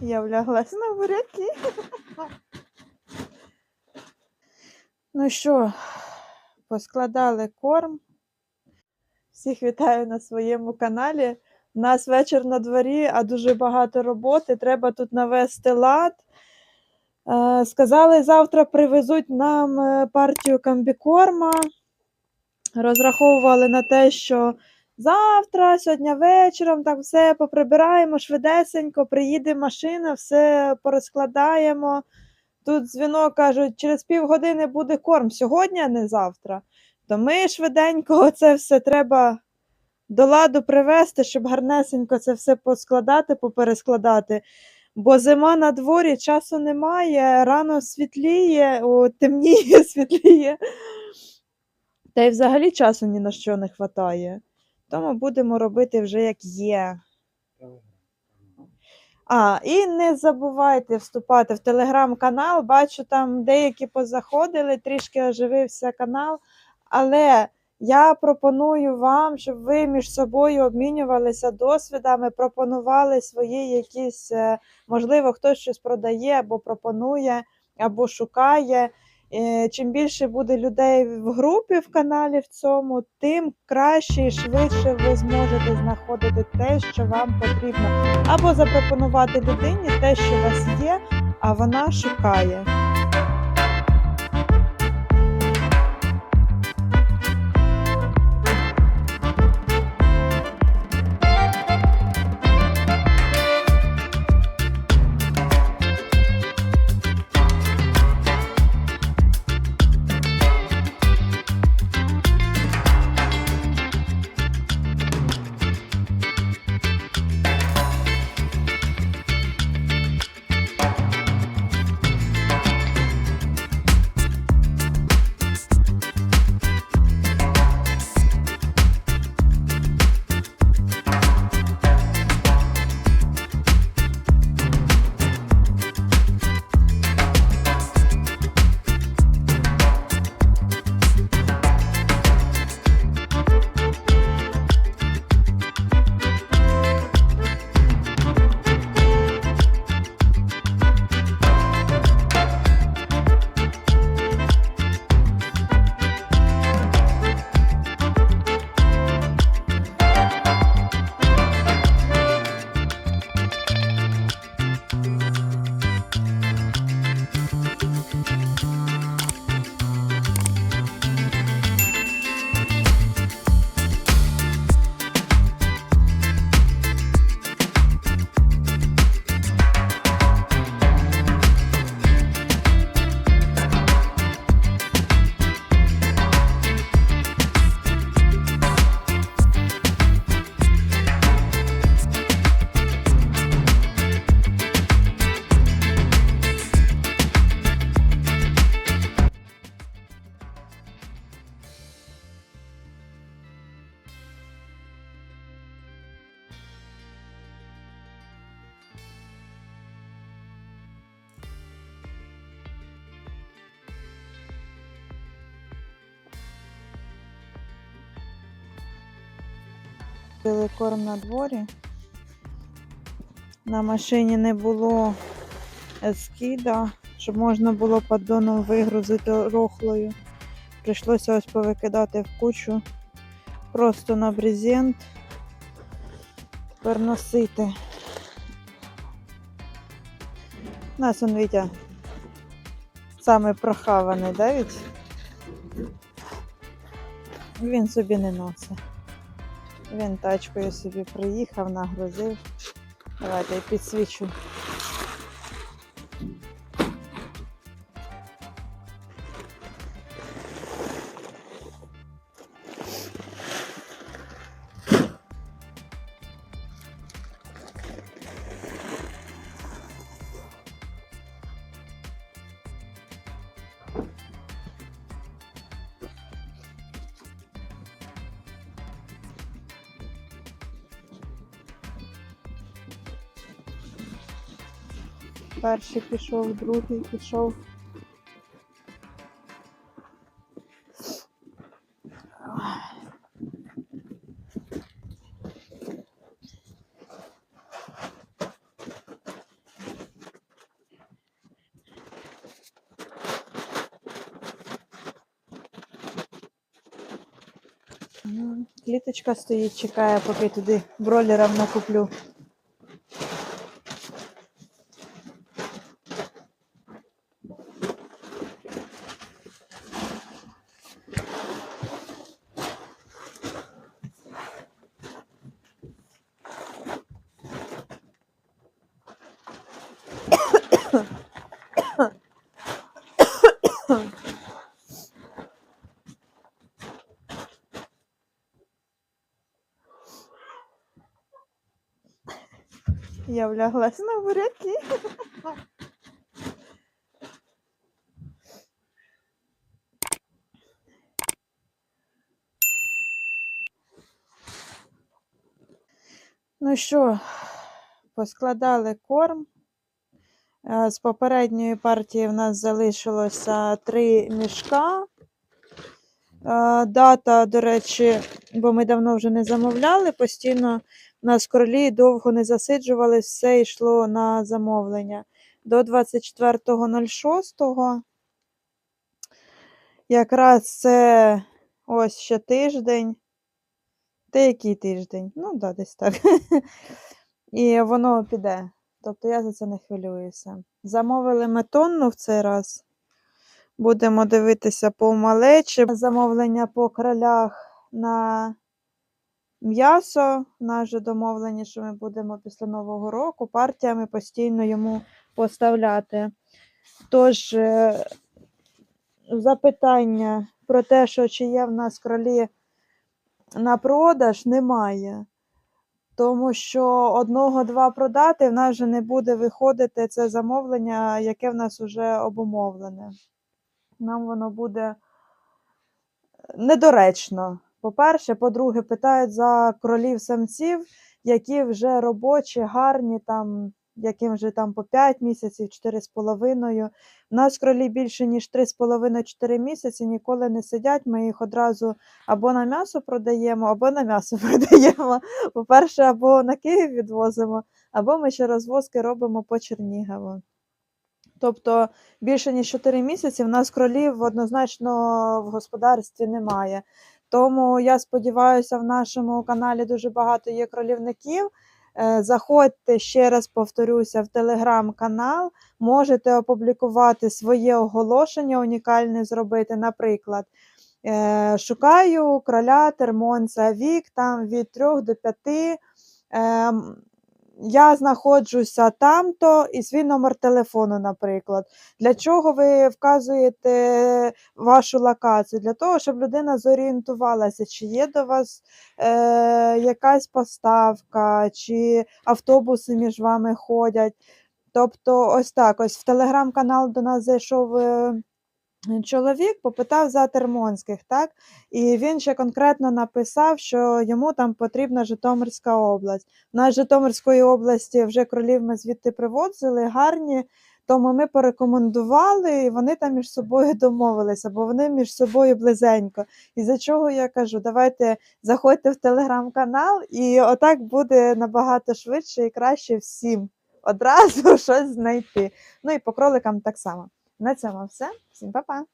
Я вляглась на буряки. Ну що, поскладали корм. Всіх вітаю на своєму каналі. У нас вечір на дворі, а дуже багато роботи. Треба тут навести лад. Е, Сказали, завтра привезуть нам е, партію комбікорма. Розраховували на те, що завтра, сьогодні вечором, так все поприбираємо швидесенько, приїде машина, все порозкладаємо. Тут дзвінок кажуть, через півгодини буде корм сьогодні, а не завтра. То ми швиденько це все треба до ладу привезти, щоб гарнесенько це все поскладати, поперескладати. Бо зима на дворі, часу немає, рано світліє, о, темніє, світліє. Та й взагалі часу ні на що не вистачає. Тому будемо робити вже як є. А, і не забувайте вступати в телеграм-канал. Бачу, там деякі позаходили, трішки оживився канал. Але я пропоную вам, щоб ви між собою обмінювалися досвідами, пропонували свої якісь, е, можливо, хтось щось продає або пропонує, або шукає. Е, Чим більше буде людей в групі в каналі в цьому, тим краще і швидше ви зможете знаходити те, що вам потрібно, або запропонувати людині те, що у вас є, а вона шукає. Пили корм на дворі. На машині не було скида, щоб можна було поддоном вигрузити рохлою. Прийшлося ось повикидати в кучу просто на брезент. Тепер носити. У нас он Вітя саме прохаваний, да? Він собі не носить. Він тачкою собі приїхав, нагрузив. Давайте я підсвічу. перший пішов, другий пішов. Кліточка стоїть, чекає, поки туди бролерам накуплю. Я вляглась на буряки. Ну що, поскладали корм. Е, З попередньої партії в нас залишилося три мішка. Е, Дата, до речі, бо ми давно вже не замовляли, постійно у нас кролі довго не засиджували, все йшло на замовлення. До 24.06. Якраз це ось ще тиждень. Та який тиждень? Ну, да, десь так. І воно піде. Тобто я за це не хвилююся. Замовили ми тонну в цей раз. Будемо дивитися по малечі. Замовлення по кролях на м'ясо. Наш же домовлення, що ми будемо після Нового року партіями постійно йому поставляти. Тож, е, запитання про те, що чи є в нас кролі на продаж, немає. Тому що одного-два продати в нас вже не буде виходити це замовлення, яке в нас вже обумовлене. Нам воно буде недоречно. По-перше, по-друге, питають за кролів самців, які вже робочі, гарні, там, яким вже там по 5 місяців, 4,5. У нас кролі більше, ніж 3,5-4 місяці, ніколи не сидять. Ми їх одразу або на м'ясо продаємо, або на м'ясо продаємо. По-перше, або на Київ відвозимо, або ми ще розвозки робимо по Чернігову. Тобто більше ніж 4 місяці в нас кролів однозначно в господарстві немає. Тому я сподіваюся, в нашому каналі дуже багато є кролівників. Е, Заходьте ще раз повторюся в телеграм-канал, можете опублікувати своє оголошення, унікальне зробити. Наприклад, е, шукаю кроля термонця вік там від 3 до 5. Я знаходжуся там-то і свій номер телефону, наприклад. Для чого ви вказуєте вашу локацію? Для того, щоб людина зорієнтувалася, чи є до вас е, якась поставка, чи автобуси між вами ходять. Тобто, ось так, ось в телеграм-канал до нас зайшов. е, Чоловік попитав за Термонських, так? І він ще конкретно написав, що йому там потрібна Житомирська область. З Житомирської області вже кролів ми звідти привозили, гарні, тому ми порекомендували, і вони там між собою домовилися, бо вони між собою близенько. І за чого я кажу, давайте заходьте в телеграм-канал, і отак буде набагато швидше і краще всім одразу щось знайти. Ну і по кроликам так само. На цьому все. Всім па-па!